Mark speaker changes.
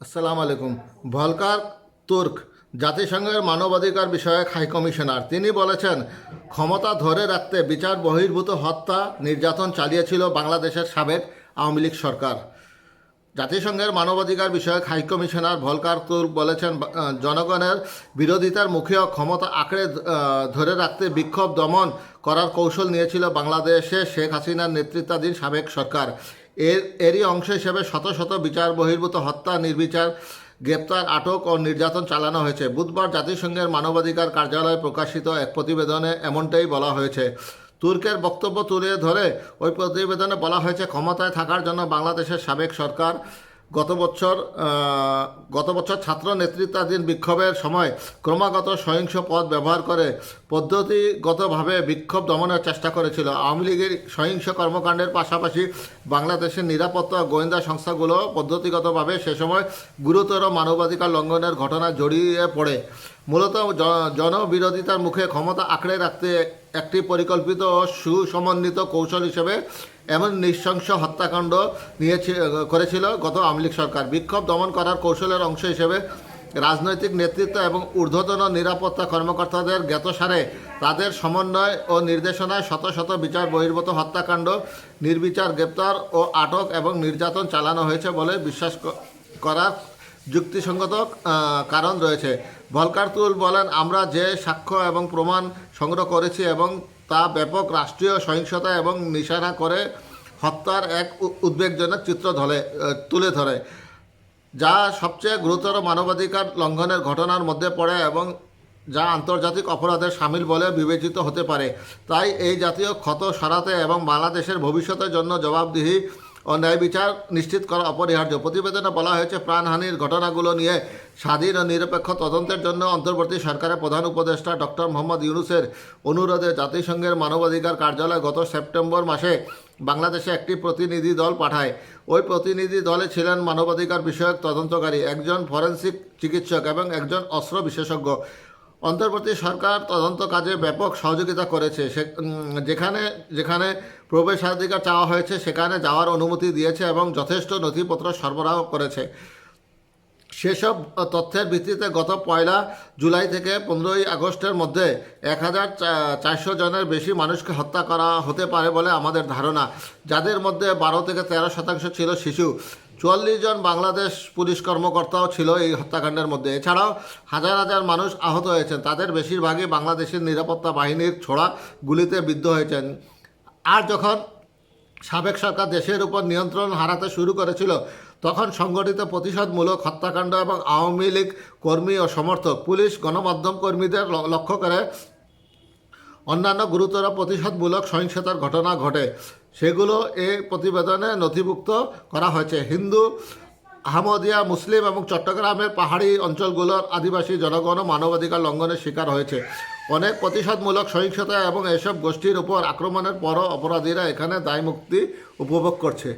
Speaker 1: আসসালামু আলাইকুম। Volker Turk, জাতিসংঘের মানবাধিকার বিষয়ক হাই কমিশনার, তিনি বলেছেন, ক্ষমতা ধরে রাখতে বিচার বহির্ভূত হত্যা নির্যাতন চালিয়েছিল বাংলাদেশের সাবেক আওয়ামী লীগ সরকার। জাতিসংঘের মানবাধিকার বিষয়ক হাই কমিশনার ভলকার তুর্ক বলেছেন জনগণের বিরোধিতার মুখেও ক্ষমতা আঁকড়ে ধরে রাখতে বিক্ষোভ দমন করার কৌশল নিয়েছিল বাংলাদেশে শেখ হাসিনার নেতৃত্বাধীন সাবেক সরকার। এর, এরই অংশ হিসেবে শত শত বিচার বহির্ভূত হত্যা, নির্বিচার, গ্রেপ্তার, আটক ও নির্যাতন চালানো হয়েছে। বুধবার জাতিসংঘের মানবাধিকার কার্যালয়ে প্রকাশিত এক প্রতিবেদনে এমনটাই বলা হয়েছে। তুর্কের বক্তব্য তুলে ধরে ওই প্রতিবেদনে বলা হয়েছে, ক্ষমতায় থাকার জন্য বাংলাদেশের সাবেক সরকার গত বছর গত বছর ছাত্র নেতৃত্বাধীন বিক্ষোভের সময় ক্রমাগত সহিংস পথ ব্যবহার করে পদ্ধতিগতভাবে বিক্ষোভ দমনের চেষ্টা করেছিল। আওয়ামী লীগের সহিংস কর্মকাণ্ডের পাশাপাশি বাংলাদেশের নিরাপত্তা গোয়েন্দা সংস্থাগুলো পদ্ধতিগতভাবে সে সময় গুরুতর মানবাধিকার লঙ্ঘনের ঘটনা জড়িয়ে পড়ে। মূলত জন- জনবিরোধিতার মুখে ক্ষমতা আঁকড়ে রাখতে একটি পরিকল্পিত ও সুসমন্বিত কৌশল হিসেবে এমন নৃশংস হত্যাকাণ্ড নিয়েছে, করেছিল গত আওয়ামী লীগ সরকার। বিক্ষোভ দমন করার কৌশলের অংশ হিসেবে রাজনৈতিক নেতৃত্ব এবং ঊর্ধ্বতন নিরাপত্তা কর্মকর্তাদের জ্ঞাতসারে তাদের সমন্বয় ও নির্দেশনায় শত শত বিচার বহির্ভূত হত্যাকাণ্ড, নির্বিচার গ্রেপ্তার ও আটক এবং নির্যাতন চালানো হয়েছে বলে বিশ্বাস করার যুক্তিসঙ্গত কারণ রয়েছে। ভলকারতুল বলেন, আমরা যে সাক্ষ্য এবং প্রমাণ সংগ্রহ করেছি এবং তা ব্যাপক রাষ্ট্রীয় সহিংসতা এবং নিশানা করে হত্যার এক উদ্বেগজনক চিত্র ধরে তুলে ধরে। যা সবচেয়ে গুরুতর মানবাধিকার লঙ্ঘনের ঘটনার মধ্যে পড়ে এবং যা আন্তর্জাতিক অপরাধের সামিল বলে বিবেচিত হতে পারে। তাই এই জাতীয় ক্ষত সরাতে এবং বাংলাদেশের ভবিষ্যতের জন্য জবাবদিহি ও ন্যায় বিচার নিশ্চিত করা অপরিহার্য। প্রতিবেদনে বলা হয়েছে, প্রাণহানির ঘটনাগুলো নিয়ে স্বাধীন ও নিরপেক্ষ তদন্তের জন্য অন্তর্বর্তী সরকারের প্রধান উপদেষ্টা ডক্টর মোহাম্মদ ইউনুসের অনুরোধে জাতিসংঘের মানবাধিকার কার্যালয় গত সেপ্টেম্বর মাসে বাংলাদেশে একটি প্রতিনিধি দল পাঠায়। ওই প্রতিনিধি দলে ছিলেন মানবাধিকার বিষয়ক তদন্তকারী, একজন ফরেন্সিক চিকিৎসক এবং একজন অস্ত্র বিশেষজ্ঞ। অন্তর্বর্তী সরকার তদন্ত কাজে ব্যাপক সহযোগিতা করেছে। যেখানে যেখানে প্রবেশাধিকার চাওয়া হয়েছে, সেখানে যাওয়ার অনুমতি দিয়েছে এবং যথেষ্ট নথিপত্র সরবরাহ করেছে। সেসব তথ্যের ভিত্তিতে গত পয়লা জুলাই থেকে পনেরোই আগস্টের মধ্যে এক হাজার চারশো জনের বেশি মানুষকে হত্যা করা হতে পারে বলে আমাদের ধারণা। যাদের মধ্যে বারো থেকে তেরো শতাংশ ছিল শিশু। চুয়াল্লিশ জন বাংলাদেশ পুলিশ কর্মকর্তাও ছিল এই হত্যাকাণ্ডের মধ্যে। এছাড়াও হাজার হাজার মানুষ আহত হয়েছেন। তাদের বেশিরভাগই বাংলাদেশের নিরাপত্তা বাহিনীর ছোড়া গুলিতে বিদ্ধ হয়েছেন। আর যখন সাবেক সরকার দেশের উপর নিয়ন্ত্রণ হারাতে শুরু করেছিল তখন সংগঠিত প্রতিশোধমূলক হত্যাকাণ্ড এবং আওয়ামী লীগ কর্মী ও সমর্থক পুলিশ, গণমাধ্যম কর্মীদের লক্ষ্য করে অন্যান্য গুরুতর প্রতিশোধমূলক সহিংসতার ঘটনা ঘটে। সেগুলো এই প্রতিবেদনে নথিভুক্ত করা হয়েছে। হিন্দু, আহমদিয়া, মুসলিম এবং চট্টগ্রামের পাহাড়ি অঞ্চলগুলোর আদিবাসী জনগণও মানবাধিকার লঙ্ঘনের শিকার হয়েছে। অনেক প্রতিশোধমূলক সহিংসতা এবং এসব গোষ্ঠীর উপর আক্রমণের পরও অপরাধীরা এখানে দায়মুক্তি উপভোগ করছে।